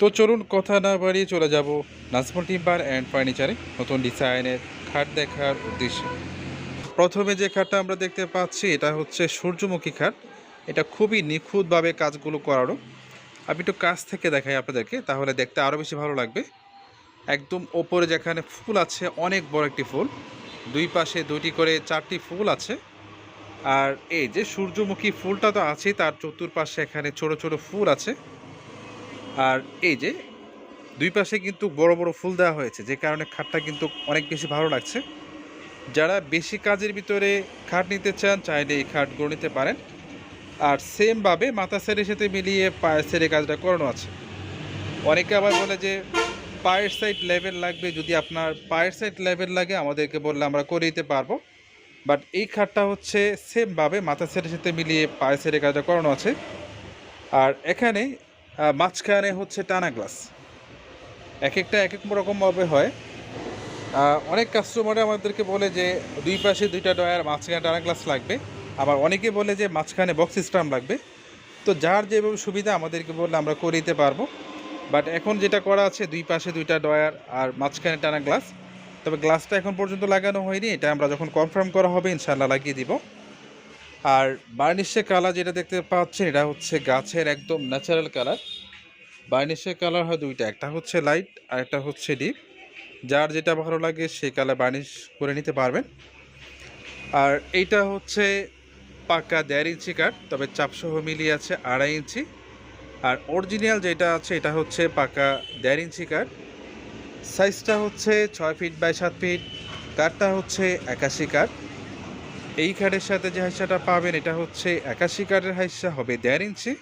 তো চলুন কথা না বাড়িয়ে চলে যাব নাজমুল টিম্বার অ্যান্ড ফার্নিচারে নতুন ডিজাইনের খাট দেখার উদ্দেশ্যে। প্রথমে যে খাটটা আমরা দেখতে পাচ্ছি, এটা হচ্ছে সূর্যমুখী খাট। এটা খুবই নিখুঁতভাবে কাজগুলো করারও আমি একটু কাছ থেকে দেখাই আপনাদেরকে, তাহলে দেখতে আরও বেশি ভালো লাগবে। একদম ওপরে যেখানে ফুল আছে, অনেক বড় একটি ফুল। দুই পাশে দুটি করে চারটি ফুল আছে। আর এই যে সূর্যমুখী ফুলটা তো আছেই, তার চতুর্পাশে এখানে ছোট ছোট ফুল আছে। আর এই যে দুই পাশে কিন্তু বড় বড় ফুল দেওয়া হয়েছে, যে কারণে খাটটা কিন্তু অনেক বেশি ভালো লাগছে। যারা বেশি কাজের ভিতরে খাট নিতে চান, চাইলে এই খাটগুলো নিতে পারেন। আর সেমভাবে মাথা সেরের সাথে মিলিয়ে পায়ের সেরে কাজটা করানো আছে। অনেকে আবার বলে যে, পায়ের সাইড লেভেল লাগবে, যদি আপনার পায়ের সাইড লেভেল লাগে, আমাদেরকে বললে আমরা করে দিতে পারব। বাট এই খাটটা হচ্ছে সেমভাবে মাথা সেরের সাথে মিলিয়ে পায়ের সেরে কাজটা করানো আছে। আর এখানে মাঝখানে হচ্ছে টানা গ্লাস এক একটা এক এক রকমভাবে হয়। অনেক কাস্টমার আমাদেরকে বলে যে, দুই পাশে দুইটা ডয়ার মাঝখানে টানা গ্লাস লাগবে। আবার অনেকে বলে যে, মাঝখানে বক্স সিস্টেম লাগবে। তো যার যেভাবে সুবিধা আমাদেরকে বললে আমরা করে দিতে পারব। বাট এখন যেটা করা আছে, দুই পাশে দুইটা ডয়ার আর মাঝখানে টানা গ্লাস তবে গ্লাসটা এখন পর্যন্ত লাগানো হয়নি। এটা আমরা যখন কনফার্ম করা হবে ইনশাল্লাহ লাগিয়ে দিব। আর বার্নিশের কালার যেটা দেখতে পাচ্ছেন, এটা হচ্ছে গাছের একদম ন্যাচারাল কালার। বার্নিশের কালার হয় দুইটা, একটা হচ্ছে লাইট আর একটা হচ্ছে ডিপ যার যেটা ভালো লাগে সেই কালার বার্নিশ করে নিতে পারবেন। আর এইটা হচ্ছে পাকা দেড় ইঞ্চি কাঠ, তবে চাপসহ মিলিয়ে আছে আড়াই ইঞ্চি। আর অরিজিনাল যেটা আছে, এটা হচ্ছে পাকা দেড় ইঞ্চি কাঠ। সাইজটা হচ্ছে ছয় ফিট বাই সাত ফিট কাঠটা হচ্ছে একাশি কাঠ। এই কাঠের সাথে যে হাইসাটা পাবেন, এটা হচ্ছে একাশি কাঠের হাইসা, হবে দেড় ইঞ্চি।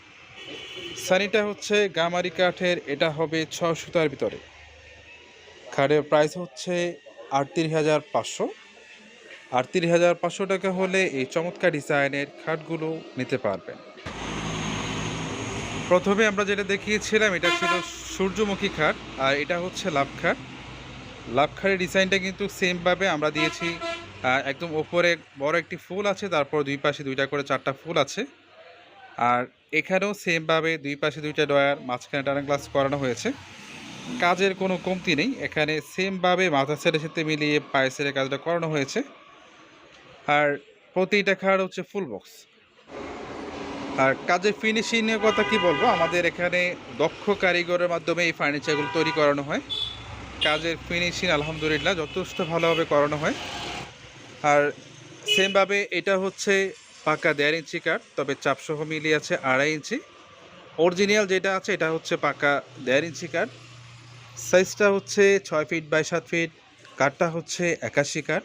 সানিটা হচ্ছে গামারি কাঠের, এটা হবে ছ সুতার ভিতরে। খাটের প্রাইস হচ্ছে আটত্রিশ হাজার পাঁচশো। আটত্রিশ হাজার পাঁচশো টাকা হলে এই চমৎকার ডিজাইনের খাটগুলো নিতে পারবেন। প্রথমে আমরা যেটা দেখিয়েছিলাম, এটা ছিল সূর্যমুখী খাট, আর এটা হচ্ছে লাভ খাট। লাভ খাটের ডিজাইনটা কিন্তু সেমভাবে আমরা দিয়েছি একদম ওপরে বড় একটি ফুল আছে, তারপর দুই পাশে দুইটা করে চারটা ফুল আছে। আর এখানেও সেমভাবে দুই পাশে দুইটা ডয়ার মাঝখানে টানা গ্লাস করানো হয়েছে। কাজের কোনো কমতি নেই, এখানে সেমভাবে মাথা সেরের সাথে মিলিয়ে পায়ে সেরে কাজটা করানো হয়েছে। আর প্রতিটা খাট হচ্ছে ফুল বক্স আর কাজের ফিনিশিংয়ের কথা কি বলব? আমাদের এখানে দক্ষ কারিগরের মাধ্যমে এই ফার্নিচারগুলো তৈরি করানো হয়। কাজের ফিনিশিং আলহামদুলিল্লাহ যথেষ্ট ভালোভাবে করানো হয়। আর সেমভাবে এটা হচ্ছে পাকা দেড় ইঞ্চি কাঠ, তবে চাপসহ মিলিয়ে আছে আড়াই ইঞ্চি। অরিজিনাল যেটা আছে, এটা হচ্ছে পাকা দেড় ইঞ্চি কাঠ। সাইজটা হচ্ছে ছয় ফিট বাই সাত ফিট, কাঠটা হচ্ছে একাশি কাঠ।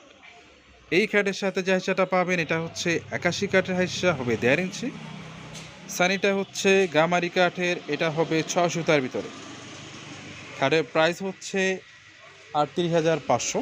এই কাঠের সাথে যে হাইসাটা পাবেন, এটা হচ্ছে একাশি কাঠের হাইসা হবে দেড় ইঞ্চি। সানিটা হচ্ছে গামারি কাঠের, এটা হবে ছ সুতার ভিতরে। খাটের প্রাইস হচ্ছে আটত্রিশ হাজার পাঁচশো।